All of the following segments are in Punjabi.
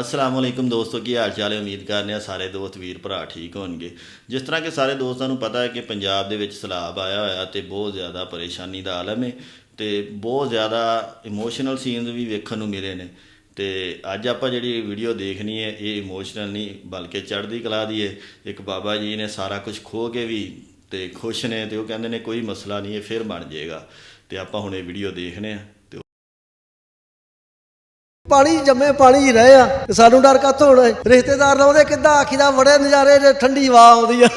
ਅਸਲਾਮ ਵਾਲੇਕੁਮ ਦੋਸਤੋ, ਕੀ ਹਾਲ ਚਾਲ ਹੈ? ਉਮੀਦ ਕਰਦੇ ਆ ਸਾਰੇ ਦੋਸਤ, ਵੀਰ ਭਰਾ ਠੀਕ ਹੋਣਗੇ। ਜਿਸ ਤਰ੍ਹਾਂ ਕਿ ਸਾਰੇ ਦੋਸਤਾਂ ਨੂੰ ਪਤਾ ਹੈ ਕਿ ਪੰਜਾਬ ਦੇ ਵਿੱਚ ਸਲਾਬ ਆਇਆ ਹੋਇਆ ਤੇ ਬਹੁਤ ਜ਼ਿਆਦਾ ਪਰੇਸ਼ਾਨੀ ਦਾ ਆਲਮ ਹੈ ਤੇ ਬਹੁਤ ਜ਼ਿਆਦਾ ਇਮੋਸ਼ਨਲ ਸੀਨਸ ਵੀ ਵੇਖਣ ਨੂੰ ਮਿਲੇ ਨੇ। ਤੇ ਅੱਜ ਆਪਾਂ ਜਿਹੜੀ ਵੀਡੀਓ ਦੇਖਣੀ ਹੈ, ਇਹ ਇਮੋਸ਼ਨਲ ਨਹੀਂ, ਬਲਕਿ ਚੜ੍ਹਦੀ ਕਲਾ ਦੀ ਹੈ। ਇੱਕ ਬਾਬਾ ਜੀ ਨੇ ਸਾਰਾ ਕੁਝ ਖੋ ਕੇ ਵੀ ਤੇ ਖੁਸ਼ ਨੇ ਤੇ ਉਹ ਕਹਿੰਦੇ ਨੇ, ਕੋਈ ਮਸਲਾ ਨਹੀਂ ਇਹ ਫਿਰ ਬਣ ਜਾਏਗਾ। ਤੇ ਆਪਾਂ ਹੁਣ ਇਹ ਵੀਡੀਓ ਦੇਖਨੇ ਆ ਪਾਣੀ ਜੰਮੇ ਪਾਣੀ ਹੀ ਰਹੇ ਆ ਤੇ ਸਾਨੂੰ ਡਰ ਕਾਤੋਂ ਹੋਣਾ? ਰਿਸ਼ਤੇਦਾਰ ਲਾਉਂਦੇ ਕਿੱਦਾਂ? ਆਖੀ ਦਾ ਬੜੇ ਨਜ਼ਾਰੇ ਜੇ ਠੰਡੀ ਹਵਾ ਆਉਂਦੀ ਆ।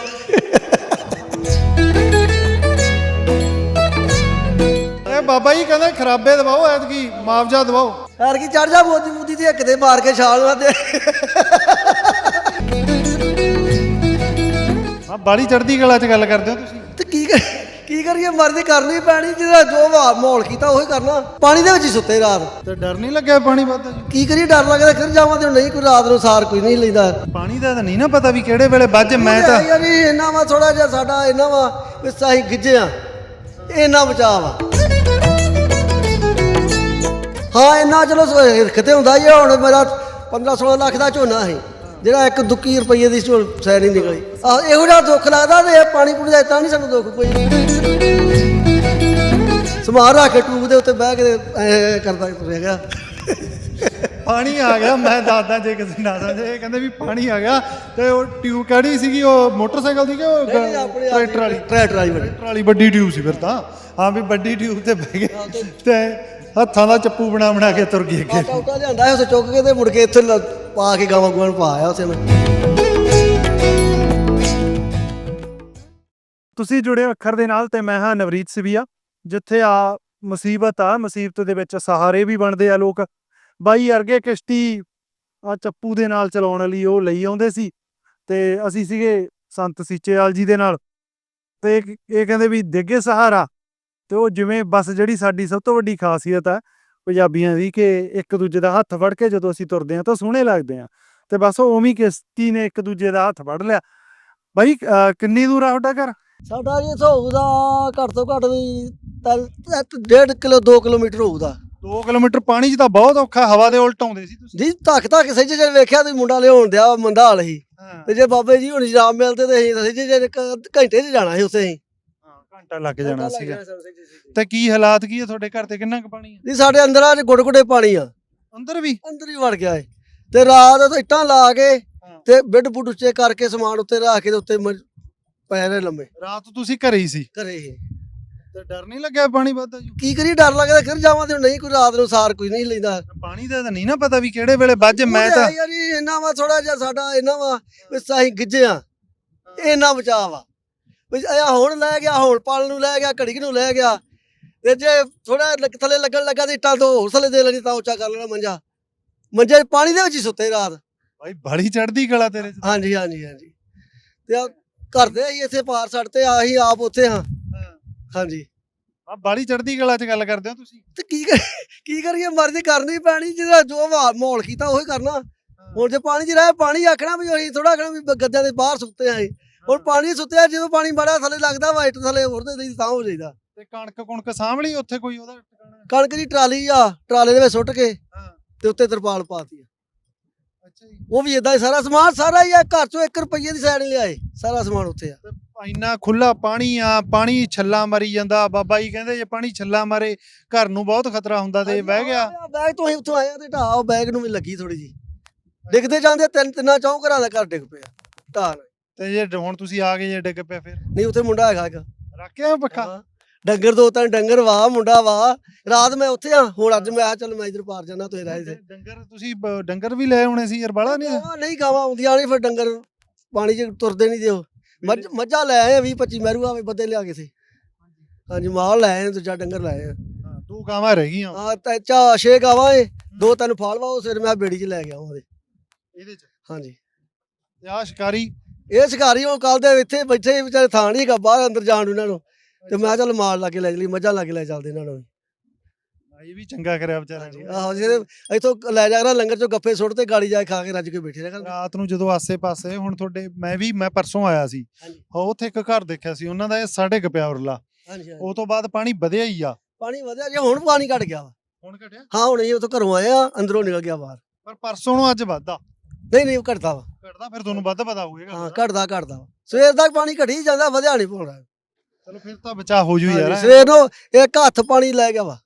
ਇਹ ਬਾਬਾ ਜੀ ਕਹਿੰਦੇ ਖਰਾਬੇ ਦਵਾਓ ਐਤਕੀ ਮੁਆਵਜ਼ਾ ਦਵਾਓ। ਯਾਰ ਕੀ ਚੜ ਜਾ ਮੋਦੀ ਮੋਦੀ ਦੀ ਇੱਕ ਦੇ ਮਾਰ ਕੇ ਛਾਲ ਨਾ ਦੇ ਹਾਂ ਬਾੜੀ ਚੜਦੀ ਕਲਾ 'ਚ ਗੱਲ ਕਰਦੇ ਹੋ ਤੁਸੀਂ। ਤੇ ਕੀ ਕਰ- ਕਰੀਏ ਮਰਜ਼ੀ ਕਰਨੀ ਪੈਣੀ ਜਿਹਦਾ ਜੋ ਵਾ- ਮਾਹੌਲ ਕੀਤਾ ਉਹੀ ਕਰਨਾ। ਪਾਣੀ ਦੇ ਵਿੱਚ ਹੀ ਸੁੱਤੇ ਰਾਤ। ਤੇ ਡਰ ਨਹੀਂ ਲੱਗਿਆ ਪਾਣੀ ਵੱਧਦਾ ਜੀ ਕੀ ਕਰੀਏ ਡਰ ਲੱਗਦਾ ਫਿਰ ਜਾਵਾਂ ਤੇ ਨਹੀਂ ਕੋਈ ਰਾਤ ਨੂੰ ਸਾਰ ਕੋਈ ਨਹੀਂ ਲੈਂਦਾ ਪਾਣੀ ਦਾ ਤਾਂ ਨਹੀਂ ਨਾ ਪਤਾ ਵੀ ਕਿਹੜੇ ਵੇਲੇ ਵੱਜ ਮੈਂ ਤਾਂ ਯਾਰ ਇੰਨਾ ਵਾ ਥੋੜਾ ਜਿਹਾ ਸਾਡਾ ਇੰਨਾ ਵਾ ਵੀ ਅਸੀਂ ਗਿੱਜੇ ਆ। ਇੰਨਾ ਬਚਾਅ ਵਾ। ਹਾਂ ਇੰਨਾ ਚਲੋ ਸ- ਕਿਤੇ ਹੁੰਦਾ ਆ, ਹੁਣ ਮੇਰਾ 15 16 ਲੱਖ ਦਾ ਝੋਨਾ ਸੀ। ਜਿਹੜਾ ਇੱਕ ਦੁੱਕੀ ਰੁਪਈਏ ਦੀ ਝੋ- ਸੈ ਨਹੀਂ ਨਿਕਲੀ। ਆ ਇਹੋ ਜਿਹਾ ਦੁੱਖ ਲੱਗਦਾ ਤੇ ਇਹ ਪਾਣੀ ਪੂਣੀ ਦਾ ਤਾਂ ਨਹੀਂ ਸਾਨੂੰ ਦੁੱਖ ਕੋਈ ਸਮਾਰ ਰੱਖ ਕੇ ਟੂਬ ਦੇ ਉੱਤੇ ਬਹਿ ਕੇ ਐ ਕਰਦਾ ਤੁਰਿਆ ਗਿਆ। ਪਾਣੀ ਆ ਗਿਆ ਮੈਂ ਦੱਸਦਾ ਜੇ ਕਿਸੇ ਨਾ ਸਮਝੇ ਇਹ ਕਹਿੰਦੇ ਵੀ ਪਾਣੀ ਆ ਗਿਆ ਤੇ ਉਹ ਟਿਊਬ ਕਿਹੜੀ ਸੀਗੀ? ਉਹ ਮੋਟਰਸਾਈਕਲ ਦੀ ਕਿ ਉਹ ਟਰੈਕਟਰ ਵਾਲੀ? ਟਰੈਕਟਰ ਵਾਲੀ ਬੜੀ ਟਰੈਕਟਰ ਵਾਲੀ ਵੱਡੀ ਟਿਊਬ ਸੀ ਫਿਰ ਤਾਂ। ਹਾਂ ਵੀ ਵੱਡੀ ਟਿਊਬ ਤੇ ਬਹਿ ਗਏ ਤੇ ਹੱਥਾਂ ਦਾ ਚੱਪੂ ਬਣਾ ਬਣਾ ਕੇ ਤੁਰ ਗਏ ਅੱਗੇ। ਆਟਾ ਉਟਾ ਲਿਆਂਦਾ ਉਸ ਚੁੱਕ ਕੇ ਤੇ ਮੁੜ ਕੇ ਇੱਥੇ ਪਾ ਕੇ ਗਾਵਾਂ ਗੂਆਂ ਪਾ ਆਇਆ ਉਸੇ ਮੈਂ ਤੁਸੀਂ ਜੁੜੇ ਹੋ ਅੱਖਰ ਦੇ ਨਾਲ ਤੇ ਮੈਂ ਹਾਂ ਨਵਰੀਤ ਸਿਵੀਆ, ਜਿੱਥੇ ਆ ਮੁਸੀਬਤ ਆ, ਮੁਸੀਬਤ ਦੇ ਵਿੱਚ ਸਹਾਰੇ ਵੀ ਬਣਦੇ ਆ ਲੋਕ। ਬਾਈ ਅਰਗੇ ਕਿਸ਼ਤੀ ਆ ਚੱਪੂ ਦੇ ਨਾਲ ਚਲਾਉਣ ਲਈ ਉਹ ਲਈ ਆਉਂਦੇ ਸੀ ਤੇ ਅਸੀਂ ਸੀਗੇ ਸੰਤ ਸੀਚੇਵਾਲ ਜੀ ਦੇ ਨਾਲ। ਤੇ ਇਹ ਕਹਿੰਦੇ ਵੀ, ਦੇਗੇ ਸਹਾਰਾ। ਤੇ ਉਹ ਜਿਵੇਂ ਬਸ ਜਿਹੜੀ ਸਾਡੀ ਸਭ ਤੋਂ ਵੱਡੀ ਖਾਸੀਅਤ ਆ ਪੰਜਾਬੀਆਂ ਦੀ ਕਿ ਇੱਕ ਦੂਜੇ ਦਾ ਹੱਥ ਫੜ ਕੇ ਜਦੋਂ ਅਸੀਂ ਤੁਰਦੇ ਆ ਤਾਂ ਸੋਹਣੇ ਲੱਗਦੇ ਆ ਤੇ ਬਸ ਉਹ ਉਵੇਂ ਕਿਸ਼ਤੀ ਨੇ ਇੱਕ ਦੂਜੇ ਦਾ ਹੱਥ ਫੜ ਲਿਆ। ਬਾਈ ਕਿੰਨੀ ਦੂਰ ਆ ਤੁਹਾਡਾ ਘਰ? ਸਾਡਾ ਜੀ ਹੋਊਗਾ ਘੱਟ ਤੋਂ ਘੱਟ ਵੀ ਤਿੰਨ- ਤਿੰਨ- ਡੇਢ ਕਿਲੋ 2 ਕਿਲੋਮੀਟਰ ਹੋਊਗਾ। 2 ਕਿਲੋਮੀਟਰ ਪਾਣੀ 'ਚ ਤਾਂ ਬਹੁਤ ਔਖਾ ਹਵਾ ਦੇ ਉਲਟ ਆਉਂਦੇ ਸੀ ਤੁਸੀਂ। ਜੀ ਧੱਕ ਧੱਕ ਸੱਜੇ ਜੇ ਵੇਖਿਆ ਤੇ ਮੁੰਡਾ ਲਿਆਉਣ ਦਿਆ ਮੰਦਾ ਹਾਲ ਸੀ ਤੇ ਜੇ ਬਾਬੇ ਜੀ ਹੁਣ ਜਨਾਬ ਮਿਲਦੇ ਤੇ ਅਸੀਂ ਸੱਜੇ ਜੇ ਘੰਟੇ 'ਚ ਜਾਣਾ ਸੀ ਉੱਥੇ ਅਸੀਂ ਘੰਟਾ ਲੱਗ ਜਾਣਾ ਸੀਗਾ। ਤੇ ਕੀ ਹਾਲਾਤ ਕੀ ਹੈ ਤੁਹਾਡੇ ਘਰ ਤੇ ਕਿੰਨਾ ਕੁ ਪਾਣੀ ਹੈ ਜੀ ਸਾਡੇ ਅੰਦਰ ਆ ਗੁੜ ਗੁੜੇ ਪਾਣੀ ਆ। ਅੰਦਰ ਵੀ? ਅੰਦਰ ਹੀ ਵੜ ਗਿਆ ਏ। ਤੇ ਰਾਤ ਤੋਂ ਇੱਟਾਂ ਲਾ ਕੇ ਹਾਂ। ਤੇ ਬਿੱਡ ਬੁੱਡ ਉੱਚੇ ਕਰਕੇ ਸਮਾਨ ਉੱਤੇ ਰੱਖ ਕੇ ਤੇ ਉੱਤੇ ਪੈ ਰਹੇ ਲੰਮੇ। ਰਾਤ ਤੁਸੀਂ ਘਰੇ ਹੀ ਸੀ? ਘਰੇ ਇਹ ਤੇ ਡਰ ਨਹੀਂ ਲੱਗਿਆ ਪਾਣੀ ਵੱਧਦਾ ਜੀ? ਕੀ ਕਰੀ ਡਰ ਲੱਗਦਾ ਫਿਰ ਜਾਵਾਂ ਤੇ ਨਹੀਂ ਕੋਈ ਰਾਤ ਨੂੰ ਸਾਰ ਕੋਈ ਨਹੀਂ ਲੈਂਦਾ। ਪਾਣੀ ਦਾ ਤਾਂ ਨਹੀਂ ਨਾ ਪਤਾ ਵੀ ਕਿਹੜੇ ਵੇਲੇ ਵੱਜ ਮੈਂ ਤਾਂ ਯਾਰ ਇੰਨਾ ਵਾ ਥੋੜਾ ਜਿਹਾ ਸਾਡਾ ਇੰਨਾ ਵਾ ਵੀ ਅਸੀਂ ਗਿੱਜੇ ਆ। ਇੰਨਾ ਬਚਾਅ ਵਾ। ਵੀ ਆ ਹੁਣ ਲੈ ਗਿਆ ਹੁਣ ਪਾਲ ਨੂੰ ਲੈ ਗਿਆ ਘੜੀ ਨੂੰ ਲੈ ਗਿਆ। ਤੇ ਜੇ ਥੋੜਾ ਥੱਲੇ ਲੱਗਣ ਲੱਗਾ ਤੇ ਇੱਟਾਂ ਤੋਂ ਹੋਰ ਥੱਲੇ ਦੇ ਲੈਣੀ ਤਾਂ ਉੱਚਾ ਕਰ ਲੈਣਾ ਮੰਜਾ। ਮੰਜੇ ਪਾਣੀ ਦੇ ਵਿੱਚ ਹੀ ਸੁੱਤੇ ਰਾਤ। ਭਾਈ ਬੜੀ ਚੜਦੀ ਗਲਾ ਤੇਰੇ 'ਚ। ਹਾਂਜੀ ਹਾਂਜੀ ਹਾਂਜੀ। ਤੇ ਆ ਘਰ ਦੇ ਅਸੀਂ ਇੱਥੇ ਪਾਰ ਛੱਡ ਤੇ ਆਹੀ ਆਪ ਉੱਥੇ ਹਾਂ। ਹਾਂਜੀ। ਆ ਬੜੀ ਚੜਦੀ ਗਲਾ 'ਚ ਗੱਲ ਕਰਦੇ ਹੋ ਤੁਸੀਂ। ਤੇ ਕੀ ਕਰ- ਕੀ ਕਰੀਏ ਮਰਜ਼ੀ ਕਰਨੀ ਪੈਣੀ ਜਿਹਦਾ ਜੋ ਵਾ- ਮਾਹੌਲ ਕੀਤਾ ਉਹੀ ਕਰਨਾ। ਹੁਣ ਜੇ ਪਾਣੀ 'ਚ ਰਹਿ ਪਾਣੀ ਆਖਣਾ ਵੀ ਅਸੀਂ ਥੋੜਾ ਆਖਣਾ ਵੀ ਬ- ਗੱਦਿਆਂ ਦੇ ਬਾਹਰ ਸੁੱਤੇ ਆਂ ਹੁਣ ਪਾਣੀ ਸੁੱਤਿਆ ਜਦੋਂ ਪਾਣੀ ਬੜਾ ਥੱਲੇ ਲੱਗਦਾ ਵਾਈਟ ਥੱਲੇ ਹੋਰ ਦੇ ਦੀ ਤਾਂ ਹੋ ਜਾਈਦਾ। ਤੇ ਕਣਕ ਕੁਣਕ ਸਾਂਭਲੀ ਉੱਥੇ ਕੋਈ ਉਹਦਾ ਟਿਕਾਣਾ? ਕਣਕ ਦੀ ਟਰਾਲੀ ਆ ਟਰਾਲੇ ਦੇ ਵਿੱਚ ਸੁੱਟ ਕੇ ਹਾਂ। ਤੇ ਉੱਤੇ ਤਰਪਾਲ ਪਾਤੀ ਆ। ਅੱਛਾ ਜੀ। ਉਹ ਵੀ ਇਦਾਂ ਹੀ ਸਾਰਾ ਸਮਾਨ ਸਾਰਾ ਹੀ ਆ ਘਰ ਚੋਂ 1 ਰੁਪਈਏ ਦੀ ਸਾਈਡ ਲਿਆਏ ਸਾਰਾ ਸਮਾਨ ਉੱਥੇ ਆ। ਤੇ ਇੰਨਾ ਖੁੱਲਾ ਪਾਣੀ ਆ ਪਾਣੀ ਛੱਲਾ ਮਰੀ ਜਾਂਦਾ ਬਾਬਾ ਜੀ ਕਹਿੰਦੇ ਜੇ ਪਾਣੀ ਛੱਲਾ ਮਾਰੇ ਘਰ ਨੂੰ ਬਹੁਤ ਖਤਰਾ ਹੁੰਦਾ ਤੇ ਬਹਿ ਗਿਆ। ਬੈਗ ਤੋਂ ਅਸੀਂ ਉੱਥੋਂ ਆਇਆ ਤੇ ਢਾਹ ਬੈਗ ਨੂੰ ਵੀ ਲੱਗੀ ਥੋੜੀ ਜੀ ਡਿੱਗਦੇ ਜਾਂਦੇ ਤਿੰਨ ਤਿੰਨਾਂ ਚੌਂ ਘਰਾਂ ਦਾ ਘਰ ਡਿੱਗ ਪਿਆ ਢਾਹ। ਤੇ ਜੇ ਹੁਣ ਤੁਸੀਂ ਆ ਗਏ ਜੇ ਡਿੱਗ ਪਿਆ ਫਿਰ? ਨਹੀਂ ਉੱਥੇ ਮੁੰਡਾ ਹੈਗਾ ਇੱਕ। ਰੱਖਿਆ ਪੱਖਾ? ਹਾਂ। ਡੰਗਰ ਦੋ ਤਿੰਨ ਡੰਗਰ ਵਾ ਮੁੰਡਾ ਵਾ ਰਾਤ ਮੈਂ ਉੱਥੇ ਆ ਹੁਣ ਅੱਜ ਮੈਂ ਆ ਚੱਲ ਮੈਂ ਇਧਰ ਪਾਰ ਜਾਣਾ ਤੁਸੀਂ ਰਹਿ ਇੱਥੇ। ਡੰਗਰ ਤੁਸੀਂ ਬ- ਡੰਗਰ ਵੀ ਲੈ ਆਉਣੇ ਸੀ ਯਾਰ ਬਾਲਾ ਨਹੀਂ ਗਾਵਾਂ ਨਹੀਂ ਗਾਵਾਂ ਆਉਂਦੀਆਂ ਨਹੀਂ ਫਿਰ ਡੰਗਰ। ਪਾਣੀ 'ਚ ਤੁਰਦੇ ਨਹੀਂ ਦਿਓ ਮੱਝ ਮੱਝਾਂ ਲੈ ਆਏ 20 25 ਮਹਿਰੂ ਆਵੇ ਬੱਦੇ ਲਿਆ ਕੇ ਸੇ ਹਾਂਜੀ। ਮਾਲ ਲੈ ਆਏ ਦੂਜਾ ਡੰਗਰ ਲੈ ਆਏ ਹਾਂ, ਦੋ ਗਾਵਾਂ ਰਹਿ ਗਈਆਂ। ਆ ਤੇ ਚਾ ਛੇ ਗਾਵਾਂ ਏ। ਦੋ ਤਿੰਨ ਫਾਲਵਾ ਉਹ ਸਿਰ ਮੈਂ ਬੇੜੀ 'ਚ ਲੈ ਗਿਆ ਉਹਦੇ। ਇਹਦੇ ਚ? ਹਾਂਜੀ। ਤੇ ਆਹ ਸ਼ਿਕਾਰੀ ਇਹ ਸ਼ਿਕਾਰੀ ਉਹ ਕੱਲ ਦੇ ਇੱਥੇ ਬੈਠੇ ਵਿਚਾਰੇ ਥਾਂ ਨਹੀਂ ਹੈਗਾ ਬਾਹਰ ਅੰਦਰ ਜਾਣ ਨੂੰ ਇਹਨਾਂ ਨੂੰ। ਤੇ ਮੈਂ ਚੱਲ ਮਾਲ ਲਾ ਕੇ ਲੈ ਚਲੀ ਮੱਝਾਂ ਲਾ ਕੇ ਲੈ ਚੱਲਦੇ ਇਹਨਾਂ ਨੂੰ ਇਹ ਵੀ ਚੰਗਾ ਕਰਿਆ ਵਿਚਾਰਾ ਜੀ। ਆਹੋ ਜਿਹੜੇ ਇੱਥੋਂ ਲੈ ਜਾ ਕਰਾਂ ਲੰਗਰ ਚੋਂ ਗੱਫੇ ਸੁੱਟ ਤੇ ਗਾੜੀ ਜਾ ਕੇ ਖਾ ਕੇ ਰੱਜ ਕੇ ਬੈਠੇ ਰਹਿ ਰਾਤ ਨੂੰ ਜਦੋਂ ਆਸੇ-ਪਾਸੇ ਹੁਣ ਤੁਹਾਡੇ ਮੈਂ ਵੀ ਮੈਂ ਪਰਸੋਂ ਆਇਆ ਸੀ। ਉੱਥੇ ਇੱਕ ਘਰ ਦੇਖਿਆ ਸੀ ਉਹਨਾਂ ਦਾ ਇਹ ਸਾਡੇ ਕੁ ਪਿਆ ਉਰਲਾ। ਉਹ ਤੋਂ ਬਾਅਦ ਪਾਣੀ ਵਧਿਆ ਹੀ ਆ। ਪਾਣੀ ਵਧਿਆ ਜੇ ਹੁਣ ਪਾਣੀ ਘਟ ਗਿਆ ਵਾ। ਹੁਣ ਘਟਿਆ? ਹਾਂ ਹੁਣ ਅਸੀਂ ਉੱਥੋਂ ਘਰੋਂ ਆਏ ਆ ਅੰਦਰੋਂ ਨਿਕਲ ਗਿਆ ਬਾਹਰ। ਪਰ ਪਰਸੋਂ ਨੂੰ ਅੱਜ ਵੱਧਦਾ। ਨਹੀਂ ਨਹੀਂ ਘਟਦਾ ਵਾ। ਘਟਦਾ ਫਿਰ ਤੁਹਾਨੂੰ ਵੱਧ ਪਤਾ ਹੋਵੇਗਾ ਹਾਂ ਘਟਦਾ ਘਟਦਾ ਵਾ। ਸਵੇਰ ਤੱਕ ਪਾਣੀ ਘਟੀ ਜਾਂਦਾ ਵਧਿਆ ਨਹੀਂ ਚਲੋ ਫਿਰ ਤਾਂ ਬਚਾ ਹੋ ਜੂ ਯਾਰ ਸਵੇਰ ਨੂੰ ਇੱਕ ਹੱਥ ਪਾਣੀ ਲੈ ਗਿਆ ਵਾ।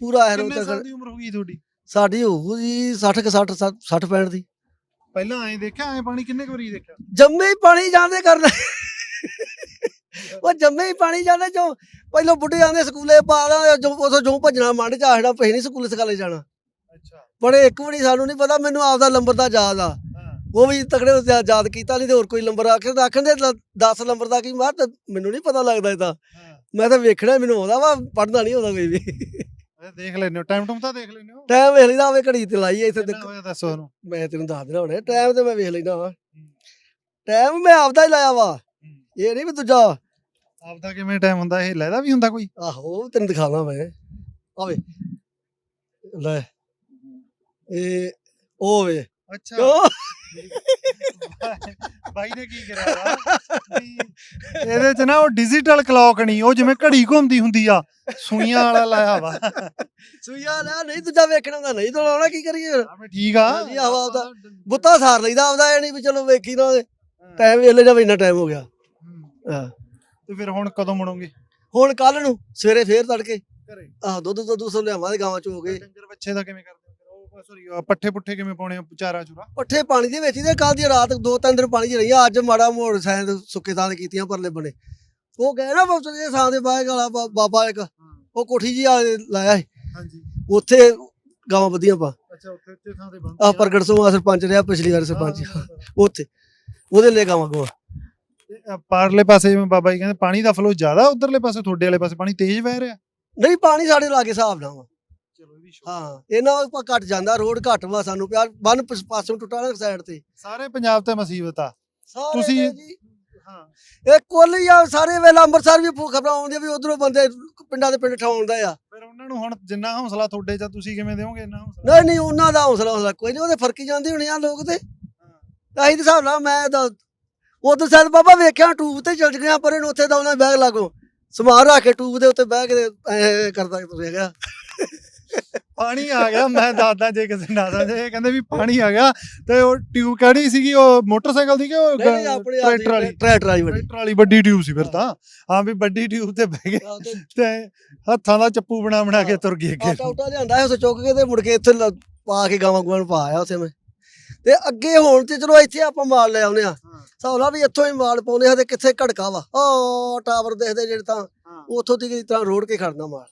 ਪੂਰਾ ਐਰੋ ਕਿੰਨੇ ਤੱਕ ਦੀ ਉਮਰ ਹੋ ਗਈ ਤੁਹਾਡੀ? ਸਾਡੀ ਹੋਊ ਜੀ 60 ਕਿ 60 60 65 ਦੀ। ਪਹਿਲਾਂ ਐਂ ਦੇਖਿਆ ਐਂ ਪਾਣੀ ਕਿੰਨੇ ਵਾਰੀ ਦੇਖਿਆ? ਜੰਮੇ ਹੀ ਪਾਣੀ ਜਾਂਦੇ ਕਰਨਾ ਉਹ ਜੰਮੇ ਹੀ ਪਾਣੀ ਜਾਂਦੇ ਜੋ ਪਹਿਲਾਂ ਬੁੱਢੇ ਜਾਂਦੇ ਸਕੂਲੇ ਪਾਦਾ ਜੋ ਉਥੋਂ ਜੋ ਭੱਜਣਾ ਮੰਡ ਚ ਆਖਣਾ ਪਈ ਨਹੀਂ ਸਕੂਲੇ ਸਕਾਲੇ ਜਾਣਾ। ਪਰ ਇੱਕ ਵਾਰੀ ਸਾਨੂੰ ਨਹੀਂ ਪਤਾ ਮੈਨੂੰ ਆਪਦਾ ਨੰਬਰ ਦਾ ਯਾਦ ਆ। ਉਹ ਵੀ ਤਕੜੇ ਯਾ- ਯਾਦ ਕੀਤਾ ਨਹੀਂ ਤੇ ਹੋਰ ਕੋਈ ਨੰਬਰ ਆਖਣ ਆਖਣ ਦੇ 10 ਨੰਬਰ ਦਾ ਕੀ ਮੈਂ ਕਿਹਾ ਤੇ ਮੈਨੂੰ ਨਹੀਂ ਪਤਾ ਲੱਗਦਾ ਇਹ ਤਾਂ। ਹਾਂ। ਮੈਂ ਤਾਂ ਵੇਖਣਾ ਮੈਨੂੰ ਆਉਂਦਾ ਵਾ ਪੜਨਾ ਨਹੀਂ ਆਉਂਦਾ ਕੋਈ ਵੀ। ਦੇਖ ਲੈਨੇ ਹੋ ਟਾਈਮ ਟੂਮ ਤਾਂ ਦੇਖ ਲੈਨੇ ਹੋ? ਟਾਈਮ ਵੇਖ ਲਈਦਾ ਹੋਵੇ ਘੜੀ ਤੇ ਲਾਈ ਇੱਥੇ ਦੇਖ- ਦੱਸੋ ਉਹਨੂੰ? ਮੈਂ ਤੈਨੂੰ ਦੱਸ ਦੇਣਾ ਹੁਣੇ ਟਾਈਮ ਤੇ ਮੈਂ ਵੇਖ ਲੈਣਾ ਵਾ। ਟਾਈਮ ਮੈਂ ਆਪਦਾ ਹੀ ਲਾਇਆ ਵਾ। ਇਹ ਨਹੀਂ ਵੀ ਦੂਜਾ। ਆਪਦਾ ਕਿਵੇਂ ਟਾਈਮ ਹੁੰਦਾ? ਇਹ ਲੈਦਾ ਵੀ ਹੁੰਦਾ ਕੋਈ? ਆਹੋ ਤੈਨੂੰ ਦਿਖਾਵਾਂ ਮੈਂ। ਆਵੇ ਲੈ। ਇਹ ਉਹ ਵੇ ਅੱਛਾ। ਕਿਉਂ ਬਾਈ ਨੇ ਕੀ ਕਰਿਆ ਵਾ? ਵੀ ਇਹਦੇ ਚ ਨਾ ਉਹ ਡਿਜੀਟਲ ਕਲੌਕ ਨਹੀਂ ਉਹ ਜਿਵੇਂ ਘੜੀ ਘੁੰਮਦੀ ਹੁੰਦੀ ਆ ਸੂਈਆਂ ਵਾਲਾ ਲਾਇਆ ਵਾ। ਸੁਈਆ ਨਾ ਨਹੀਂ ਦੂਜਾ ਵੇਖਣਾ ਹੁੰਦਾ ਨਹੀਂ ਤੋਲਾਉਣਾ ਕੀ ਕਰੀਏ ਫਿਰ? ਆਪੇ ਠੀਕ ਆ। ਹਾਂਜੀ, ਆਹੋ ਆਪਦਾ। ਬੁੱਤਾ ਸਾਰ ਲਈਦਾ ਆਪਦਾ ਇਹ ਨਹੀਂ ਵੀ ਚਲੋ ਵੇਖੀ ਨਾ ਟਾਈਮ ਵੇਖ ਲੈ ਜਾਂ ਇੰਨਾ ਟਾਈਮ ਹੋ ਗਿਆ। ਹੂੰ। ਤੇ ਫਿਰ ਹੁਣ ਕਦੋਂ ਮੁੜੋਗੇ? ਹੁਣ ਕੱਲ ਨੂੰ ਸਵੇਰੇ ਫੇਰ ਤੜਕੇ। ਘਰੇ। ਆਹ ਦੁੱਧ ਦੁੱਧ ਸੋ ਲਿਆਵਾਂਗੇ ਗਾਵਾਂ ਚ ਹੋ ਗਏ ਡੰਗਰ ਬੱਚੇ ਦਾ ਕਿਵੇਂ ਕਰਦੇ? ਉਹ ਸੌਰੀ ਪੱਠੇ ਪੁੱਠੇ ਕਿਵੇਂ ਪਾਉਣੇ ਆ ਚਾਰਾ ਚੂਰਾ? ਪੱਠੇ ਪਾਣੀ ਦੇ ਵਿੱਚ ਹੀ ਤੇ ਕੱਲ ਦੀ ਰਾਤ ਦੋ ਤਿੰਨ ਦਿਨ ਪਾਣੀ 'ਚ ਰਹੀਆਂ ਅੱਜ ਮਾੜਾ ਮੋੜ ਸਾਇਦ ਸੁੱਕੇ ਤੇ ਕੀਤੀਆਂ ਪਰਲੇ ਬਣੇ। ਉਹ ਗਏ ਨਾ ਬਹੁਤ ਦੇ ਥਾਂ ਦੇ ਬਾਹਰ ਵਾਲਾ ਬਾਬਾ ਇੱਕ ਉਹ ਕੋਠੀ ਜੀ ਆ ਲਾਇਆ ਸੀ। ਹਾਂਜੀ। ਉੱਥੇ ਗਾਵਾਂ ਵਧੀਆਂ ਪਾ। ਅੱਛਾ ਉੱਥੇ ਉੱਤੇ ਥਾਂ ਤੇ ਬੰਦ ਆ ਪ੍ਰਗਟ ਸਿੰਘ ਸਰਪੰਚ ਰਿਹਾ ਪਿਛਲੀ ਵਾਰ ਸਰਪੰਚ। ਉੱਥੇ ਉਹਦੇ ਲੈ ਗਾਵਾਂ ਗੋਆ। ਪਾਰਲੇ ਪਾਸੇ ਜਿਵੇਂ ਬਾਬਾ ਜੀ ਕਹਿੰਦੇ ਪਾਣੀ ਦਾ ਫਲੋ ਜ਼ਿਆਦਾ ਉਧਰਲੇ ਪਾਸੇ ਤੁਹਾਡੇ ਵਾਲੇ ਪਾਸੇ ਪਾਣੀ ਤੇਜ਼ ਵਹਿ ਰਿਹਾ? ਨਹੀਂ ਪਾਣੀ ਸਾਡੇ ਲਾਗੇ ਹਿਸਾਬ ਨਾਲ ਵਾ। ਚਲੋ ਇਹ ਵੀ ਹਾਂ ਇਹਨਾਂ ਆਪਾਂ ਘਟ ਜਾਂਦਾ ਰੋਡ ਘੱਟ ਵਾ ਸਾਨੂੰ ਪਿਆਰ ਬੰਨ ਪਾਸੋਂ ਟੁੱਟਾ ਨਾ ਸਾਈਡ ਤੇ। ਸਾਰੇ ਪੰਜਾਬ ਤੇ ਮੁਸੀਬਤ ਆ। ਸਾਰੇ ਤੁਸੀਂ- ਨੇ ਜੀ, ਹਾਂ। ਇਹ ਕੁੱਲ ਹੀ ਆ ਸਾਰੇ ਵੇਲੇ ਅੰਮ੍ਰਿਤਸਰ ਵੀ ਖਬਰਾਂ ਆਉਂਦੀਆਂ ਵੀ ਉਧਰੋਂ ਬੰਦੇ ਪਿੰਡਾਂ ਦੇ ਪਿੰਡ ਠਾਉਂਦਾ ਆ। ਫਿਰ ਉਹਨਾਂ ਨੂੰ ਹੁਣ ਜਿੰਨਾ ਹੌਸਲਾ ਤੁਹਾਡੇ ਚ ਤੁਸੀਂ ਕਿਵੇਂ ਦਿਓਗੇ ਇੰਨਾ ਹੌਸਲਾ? ਨਹੀਂ ਨਹੀਂ ਉਹਨਾਂ ਦਾ ਹੌਸਲਾ ਹੌਸਲਾ ਕੋਈ ਨਹੀਂ ਉਹਦੇ ਫਰਕੀ ਜਾਂਦੇ ਹੋਣੇ ਆ ਲੋਕ ਤੇ। ਅਸੀਂ ਤੇ ਹਿਸਾਬ ਨਾਲ ਮੈਂ ਤਾਂ ਉਧਰ ਸਾਡ ਬਾਬਾ ਵੇਖਿਆ ਟੂਬ ਤੇ ਚਲ ਗਿਆ ਪਰ ਇਹਨੂੰ ਉੱਥੇ ਤਾਂ ਉਹਨਾਂ ਬੈਗ ਲਾਗੋ ਸਮਾਨ ਰੱਖ ਕੇ ਟੂਬ ਦੇ ਉੱਤੇ ਬਹਿ ਕੇ ਐ ਕਰਦਾ ਗਿਆ ਪਾਣੀ ਆ ਗਿਆ ਮੈਂ ਦੱਸਦਾ ਜੇ ਕਿਸੇ ਨਾ ਸਮਝੇ ਇਹ ਕਹਿੰਦੇ ਵੀ ਪਾਣੀ ਆ ਗਿਆ ਤੇ ਉਹ ਟਿਊਬ ਕਿਹੜੀ ਸੀਗੀ ਉਹ ਮੋਟਰਸਾਈਕਲ ਦੀ ਕਿ ਉਹ ਨਹੀਂ ਨਹੀਂ ਆਪਣੇ ਆਪ ਟਰੈਕਟਰ ਵਾਲੀ? ਟਰੈਕਟਰ ਵਾਲੀ ਵੱਡੀ। ਟਰੈਕਟਰ ਵਾਲੀ ਵੱਡੀ ਟਿਊਬ ਸੀ ਫਿਰ ਤਾਂ। ਹਾਂ। ਵੀ ਵੱਡੀ ਟਿਊਬ ਤੇ ਬਹਿ ਗਏ ਆਹ ਤੇ ਤੇ ਹੱਥਾਂ ਦਾ ਚੱਪੂ ਬਣਾ ਬਣਾ ਕੇ ਤੁਰ ਗਏ ਅੱਗੇ ਆਟਾ ਉਟਾ ਲਿਆਂਦਾ ਉਸ ਚੁੱਕ ਕੇ ਤੇ ਮੁੜ ਕੇ ਇੱਥੇ ਲ- ਪਾ ਕੇ ਗਾਵਾਂ ਗੂਆਂ ਨੂੰ ਪਾ ਆਇਆ ਉੱਥੇ ਮੈਂ। ਤੇ ਅੱਗੇ ਹੁਣ ਤੇ ਚਲੋ ਇੱਥੇ ਆਪਾਂ ਮਾਲ ਲੈ ਆਉਨੇ ਆ ਸੌਲਾ ਵੀ ਇੱਥੋਂ ਹੀ ਮਾਲ ਪਾਉਨੇ ਆ ਤੇ ਕਿੱਥੇ ਘੜਕਾ ਵਾ। ਉਹ ਟਾਵਰ ਦੇਖਦੇ ਜਿਹੜੇ ਤਾਂ ਉੱਥੋਂ ਦੀ ਤਾਂ ਰੋੜ ਕੇ ਖੜਨਾ ਮਾਲ।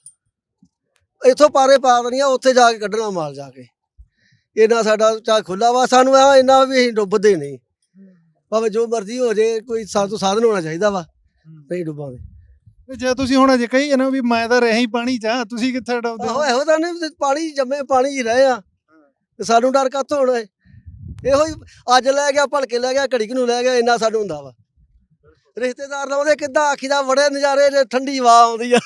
ਇੱਥੋਂ ਪਾਰੇ ਪਾ ਦੇਣੀਆਂ ਉੱਥੇ ਜਾ ਕੇ ਕੱਢਣਾ ਮਾਲ ਜਾ ਕੇ। ਇਹਨਾਂ ਸਾਡਾ ਚਾ ਖੁੱਲਾ ਵਾ ਸਾਨੂੰ ਆ ਇੰਨਾ ਵੀ ਅਸੀਂ ਡੁੱਬਦੇ ਨਹੀਂ। ਭਾਵੇਂ ਜੋ ਮਰਜ਼ੀ ਹੋ ਜੇ ਕੋਈ ਸਾਤੋਂ ਸਾਧਨ ਹੋਣਾ ਚਾਹੀਦਾ ਵਾ ਨਹੀਂ ਡੁੱਬਾਂਗੇ। ਤੇ ਜੇ ਤੁਸੀਂ ਹੁਣ ਅਜੇ ਕਹੀ ਨਾ ਵੀ ਮੈਂ ਤਾਂ ਰਹੀ ਪਾਣੀ ਚ ਆ, ਤੁਸੀਂ ਕਿੱਥੇ ਡੁੱਬਦੇ ਹੋ? ਇਹੋ ਤਾਂ ਨਹੀਂ ਪਾਣੀ ਜੰਮੇ ਪਾਣੀ ਹੀ ਰਹੇ ਆ। ਤੇ ਸਾਨੂੰ ਡਰ ਕਾਹਤੋਂ ਹੋਣਾ ਹੈ ਇਹੋ ਹੀ ਅੱਜ ਲੈ ਗਿਆ ਭਲਕੇ ਲੈ ਗਿਆ ਘੜੀ ਨੂੰ ਲੈ ਗਿਆ ਇੰਨਾ ਸਾਨੂੰ ਹੁੰਦਾ ਵਾ। ਰਿਸ਼ਤੇਦਾਰ ਲਾਉਂਦੇ ਕਿੱਦਾਂ ਆਖੀਦਾ ਬੜੇ ਨਜ਼ਾਰੇ ਠੰਡੀ ਹਵਾ ਆਉਂਦੀ ਆ।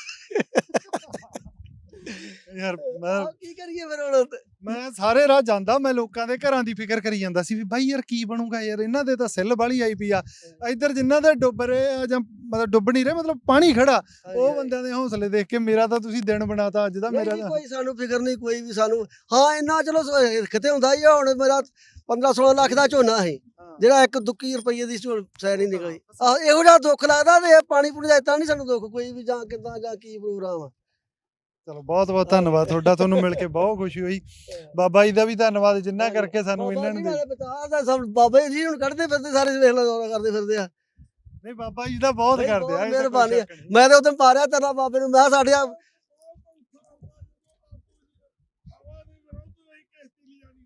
ਯਾਰ ਮੈਂ ਕੀ ਕਰੀਏ ਫਿਰ ਹੁਣ ਮੈਂ ਸਾਰੇ ਰਾਹ ਜਾਂਦਾ ਮੈਂ ਲੋਕਾਂ ਦੇ ਘਰਾਂ ਦੀ ਫਿਕਰ ਕਰੀ ਜਾਂਦਾ ਸੀ ਵੀ ਬਾਈ ਯਾਰ ਕੀ ਬਣੂਗਾ ਯਾਰ ਇਹਨਾਂ ਦੇ ਤਾਂ ਸਿੱਲ ਬਾਲੀ ਆਈ ਪਈ ਆ। ਇੱਧਰ ਜਿਨ੍ਹਾਂ ਦੇ ਡੁੱਬ ਰਹੇ ਆ ਜਾਂ ਮਤਲਬ ਡੁੱਬ ਨਹੀਂ ਰਹੇ ਮਤਲਬ ਪਾਣੀ ਖੜਾ ਉਹ ਬੰਦਿਆਂ ਦੇ ਹੌਸਲੇ ਦੇਖ ਕੇ ਮੇਰਾ ਤਾਂ ਤੁਸੀਂ ਦਿਨ ਬਣਾਤਾ ਅੱਜ ਦਾ ਮੇਰਾ ਕੋਈ ਸਾਨੂੰ ਫਿਕਰ ਨਹੀਂ ਕੋਈ ਵੀ ਸਾਨੂੰ ਹਾਂ ਇੰਨਾ ਚਲੋ ਕਿਤੇ ਹੁੰਦਾ ਹੀ ਹੁਣ ਮੇਰਾ 15 16 ਲੱਖ ਦਾ ਝੋਨਾ ਹੈ। ਜਿਹੜਾ ਇੱਕ ਦੁੱਕੀ ਰੁਪਈਏ ਦੀ ਸੈ ਨਹੀਂ ਨਿਕਲੀ। ਆਹ ਇਹੋ ਜਿਹਾ ਦੁੱਖ ਲੱਗਦਾ ਤੇ ਪਾਣੀ ਪੂਣੀ ਦਾ ਇਤਾਂ ਨਹੀਂ ਸਾਨੂੰ ਦੁੱਖ ਕੋਈ ਵੀ ਜਾਂ ਕਿੱਦਾਂ ਜਾਂ ਕੀ ਪ੍ਰੋਗਰਾਮ ਆ। ਚਲੋ ਬਹੁਤ ਬਹੁਤ ਧੰਨਵਾਦ। ਤੁਹਾਡਾ ਤੁਹਾਨੂੰ ਮਿਲ ਕੇ ਬਹੁਤ ਖੁਸ਼ੀ ਹੋਈ। ਬਾਬਾ ਜੀ ਦਾ ਵੀ ਧੰਨਵਾਦ ਜਿੰਨਾ ਕਰਕੇ ਸਾਨੂੰ ਇਹਨਾਂ ਨੂੰ ਦੇ- ਸਭ ਬਾਬਾ ਜੀ ਹੁਣ ਕੱਢਦੇ ਫਿਰਦੇ ਸਾਰੇ ਵੇਖ ਲਓ ਦੌਰਾ ਕਰਦੇ ਫਿਰਦੇ ਆ। ਨਹੀਂ ਬਾਬਾ ਜੀ ਦਾ ਬਹੁਤ ਕਰਦੇ ਆ ਇਹ ਮਿਹਰਬਾਨੀ। ਮੈਂ ਤੇ ਉਦੋਂ ਪਾਰਿਆ ਤੇਰਾ ਬਾਬੇ ਨੂੰ ਮੈਂ ਸਾਡੇ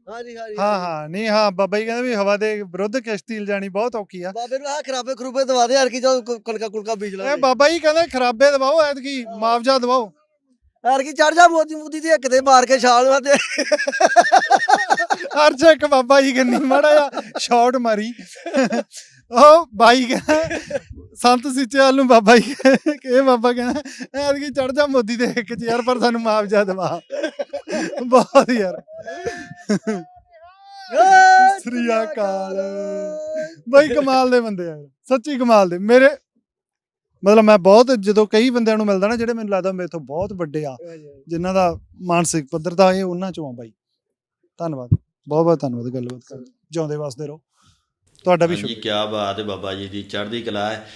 ਹਾਂਜੀ ਹਾਂਜੀ ਹਾਂ ਹਾਂ ਨਹੀਂ ਹਾਂ ਬਾਬਾ ਜੀ ਕਹਿੰਦੇ ਵੀ ਹਵਾ ਦੇ ਵਿਰੁੱਧ ਕਿਸ਼ਤੀ ਲਿਜਾਣੀ ਬਹੁਤ ਔਖੀ ਆ। ਬਾਬੇ ਨੂੰ ਆ ਖਰਾਬੇ ਖਰੂਬੇ ਦਵਾ ਦੇ ਯਾਰ ਕੀ ਜੋ ਕਣਕਾ ਕੁਣਕਾ ਬੀਜ ਇਹ ਲਾਂਗੇ ਬਾਬਾ ਜੀ ਕਹਿੰਦੇ ਖਰਾਬੇ ਦਵਾਓ ਐਤਕੀ ਮੁਆਵਜ਼ਾ ਦਵਾਓ। ਯਾਰ ਕੀ ਚੜ ਜਾ ਮੋਦੀ ਮੋਦੀ ਦੀ ਕਿਤੇ ਮਾਰ ਕੇ ਛਾਲ ਦੇ। ਹਰ ਚ ਇੱਕ ਬਾਬਾ ਜੀ ਕੰਨੀ ਮਾੜਾ ਜਿਹਾ ਸ਼ਾਟ ਮਾਰੀ। ਉਹ ਬਾਈ ਕਹਿੰਦਾ ਸੰਤ ਸਿੱਚੇਵਾਲ ਨੂੰ ਬਾਬਾ ਜੀ ਕਿ ਇਹ ਬਾਬਾ ਕਹਿੰਦਾ ਐਤਕੀ ਚੜ ਜਾ ਮੋਦੀ ਦੇ ਇੱਕ ਚ ਯਾਰ ਪਰ ਸਾਨੂੰ ਮੁਆਵਜ਼ਾ ਦਵਾ। ਬਹੁਤ ਯਾਰ। ਸ੍ਰੀ ਅਕਾਲ। ਬਾਈ ਕਮਾਲ ਦੇ ਬੰਦੇ ਆ ਯਾਰ, ਸੱਚੀ ਕਮਾਲ ਦੇ। ਮੇਰੇ ਮਤਲਬ ਮੈਂ ਬਹੁਤ ਜਦੋਂ ਕਈ ਬੰਦਿਆਂ ਨੂੰ ਮਿਲਦਾ ਨਾ ਜਿਹੜੇ ਮੈਨੂੰ ਲੱਗਦਾ ਮੇਰੇ ਤੋਂ ਬਹੁਤ ਵੱਡੇ ਆ ਜਿਨ੍ਹਾਂ ਦਾ ਮਾਨਸਿਕ ਪੱਧਰ ਦਾ ਇਹ ਉਹਨਾਂ ਚੋਂ ਆ ਬਾਈ। ਧੰਨਵਾਦ। ਬਹੁਤ ਬਹੁਤ ਧੰਨਵਾਦ ਗੱਲਬਾਤ ਕਰਨ ਜਿਉਂਦੇ ਵਸਦੇ ਰਹੋ। ਤੁਹਾਡਾ ਵੀ ਸ਼ੁਕਰੀਆ। ਕੀ ਬਾਤ ਹੈ ਬਾਬਾ ਜੀ ਦੀ ਚੜ੍ਹਦੀ ਕਲਾ ਹੈ।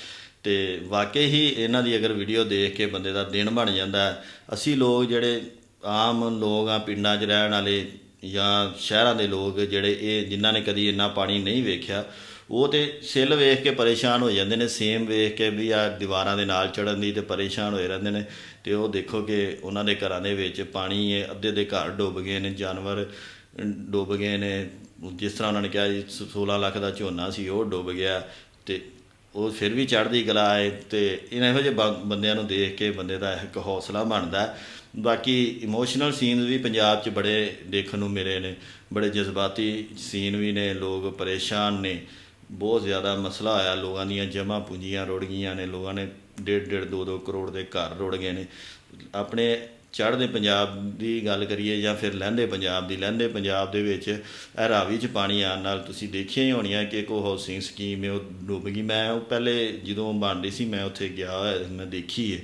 ਤੇ ਵਾਕਈ ਹੀ ਇਹਨਾਂ ਦੀ ਅਗਰ ਵੀਡੀਓ ਦੇਖ ਕੇ ਬੰਦੇ ਦਾ ਦਿਨ ਬਣ ਜਾਂਦਾ ਹੈ। ਅਸੀਂ ਲੋਕ ਜਿਹੜੇ ਆਮ ਲੋਕ ਆ ਪਿੰਡਾਂ 'ਚ ਰਹਿਣ ਵਾਲੇ ਜਾਂ ਸ਼ਹਿਰਾਂ ਦੇ ਲੋਕ ਜਿਹੜੇ ਇਹ ਜਿਨ੍ਹਾਂ ਨੇ ਕਦੀ ਇੰਨਾ ਪਾਣੀ ਨਹੀਂ ਵੇਖਿਆ, ਉਹ ਤੇ ਸਿੱਲ ਵੇਖ ਕੇ ਪਰੇਸ਼ਾਨ ਹੋ ਜਾਂਦੇ ਨੇ, ਸੇਮ ਵੇਖ ਕੇ ਵੀ ਆ ਦੀਵਾਰਾਂ ਦੇ ਨਾਲ ਚੜਨ ਦੀ ਤੇ ਪਰੇਸ਼ਾਨ ਹੋਏ ਰਹਿੰਦੇ ਨੇ ਤੇ ਉਹ ਦੇਖੋ ਕਿ ਉਹਨਾਂ ਦੇ ਘਰਾਂ ਦੇ ਵਿੱਚ ਪਾਣੀ ਹੈ ਅੱਧੇ ਦੇ ਘਰ ਡੁੱਬ ਗਏ ਨੇ, ਜਾਨਵਰ ਡੁੱਬ ਗਏ ਨੇ, ਜਿਸ ਤਰ੍ਹਾਂ ਉਹਨਾਂ ਨੇ ਕਿਹਾ ਜੀ 16 ਲੱਖ ਦਾ ਝੋਨਾ ਸੀ, ਉਹ ਡੁੱਬ ਗਿਆ ਤੇ ਉਹ ਫਿਰ ਵੀ ਚੜ੍ਹਦੀ ਕਲਾ ਹੈ ਤੇ ਇਹਨਾਂ ਇਹੋ ਜਿਹੇ ਬ- ਬੰਦਿਆਂ ਨੂੰ ਦੇਖ ਕੇ ਬੰਦੇ ਦਾ ਇੱਕ ਹੌਸਲਾ ਬਣਦਾ ਬਾਕੀ ਇਮੋਸ਼ਨਲ ਸੀਨਸ ਵੀ ਪੰਜਾਬ 'ਚ ਬੜੇ ਦੇਖਣ ਨੂੰ ਮਿਲੇ ਨੇ, ਬੜੇ ਜਜ਼ਬਾਤੀ ਸੀਨ ਵੀ ਨੇ, ਲੋਕ ਪਰੇਸ਼ਾਨ ਨੇ, ਬਹੁਤ ਜ਼ਿਆਦਾ ਮਸਲਾ ਆਇਆ, ਲੋਕਾਂ ਦੀਆਂ ਜਮ੍ਹਾਂ ਪੂੰਜੀਆਂ ਰੁੜ ਗਈਆਂ ਨੇ, ਲੋਕਾਂ ਨੇ ਡੇਢ ਡੇਢ ਦੋ ਦੋ ਕਰੋੜ ਦੇ ਘਰ ਰੁੜ ਗਏ ਨੇ। ਆਪਣੇ ਚੜ੍ਹਦੇ ਪੰਜਾਬ ਦੀ ਗੱਲ ਕਰੀਏ ਜਾਂ ਫਿਰ ਲਹਿੰਦੇ ਪੰਜਾਬ ਦੀ, ਲਹਿੰਦੇ ਪੰਜਾਬ ਦੇ ਵਿੱਚ ਇਹ ਰਾਵੀ 'ਚ ਪਾਣੀ ਆਉਣ ਨਾਲ ਤੁਸੀਂ ਦੇਖਿਆ ਹੀ ਹੋਣੀਆਂ ਕਿ ਕੋ ਹਾਊਸਿੰਗ ਸਕੀਮ ਹੈ, ਉਹ ਡੁੱਬ ਗਈ। ਮੈਂ ਉਹ ਪਹਿਲੇ ਜਦੋਂ ਬਣਦੀ ਸੀ ਮੈਂ ਉੱਥੇ ਗਿਆ ਮੈਂ ਦੇਖੀ ਹੈ।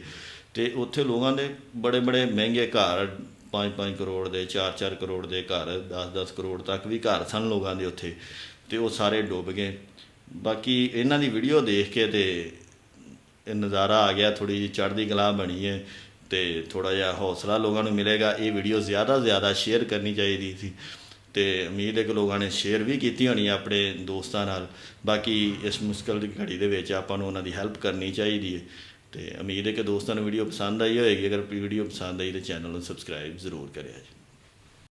ਤੇ ਉੱਥੇ ਲੋਕਾਂ ਦੇ ਬੜੇ ਬੜੇ ਮਹਿੰਗੇ ਘਰ 5-5 ਕਰੋੜ ਦੇ 4-4 ਕਰੋੜ ਦੇ ਘਰ 10-10 ਕਰੋੜ ਤੱਕ ਵੀ ਘਰ ਸਨ ਲੋਕਾਂ ਦੇ ਉੱਥੇ। ਤੇ ਉਹ ਸਾਰੇ ਡੁੱਬ ਗਏ। ਬਾਕੀ ਇਹਨਾਂ ਦੀ ਵੀਡੀਓ ਦੇਖ ਕੇ ਤੇ ਇਹ ਨਜ਼ਾਰਾ ਆ ਗਿਆ ਥੋੜੀ ਜਿਹੀ ਚੜ੍ਹਦੀ ਕਲਾ ਬਣੀ ਹੈ। ਤੇ ਥੋੜਾ ਜਿਹਾ ਹੌਸਲਾ ਲੋਕਾਂ ਨੂੰ ਮਿਲੇਗਾ, ਇਹ ਵੀਡੀਓ ਜ਼ਿਆਦਾ ਜ਼ਿਆਦਾ ਸ਼ੇਅਰ ਕਰਨੀ ਚਾਹੀਦੀ ਸੀ। ਤੇ ਉਮੀਦ ਹੈ ਕਿ ਲੋਕਾਂ ਨੇ ਸ਼ੇਅਰ ਵੀ ਕੀਤੀ ਹੋਣੀ ਆਪਣੇ ਦੋਸਤਾਂ ਨਾਲ। ਬਾਕੀ ਇਸ ਮੁਸ਼ਕਲ ਦੀ ਘੜੀ ਦੇ ਵਿੱਚ ਆਪਾਂ ਨੂੰ ਉਹਨਾਂ ਦੀ ਹੈਲਪ ਕਰਨੀ ਚਾਹੀਦੀ ਹੈ। ਤੇ ਉਮੀਦ ਹੈ ਕਿ ਦੋਸਤਾਂ ਨੂੰ ਵੀਡੀਓ ਪਸੰਦ ਆਈ ਹੋਏਗੀ। ਅਗਰ ਵੀਡੀਓ ਪਸੰਦ ਆਈ ਤਾਂ ਚੈਨਲ ਨੂੰ ਸਬਸਕ੍ਰਾਈਬ ਜ਼ਰੂਰ ਕਰਿਆ ਜੀ।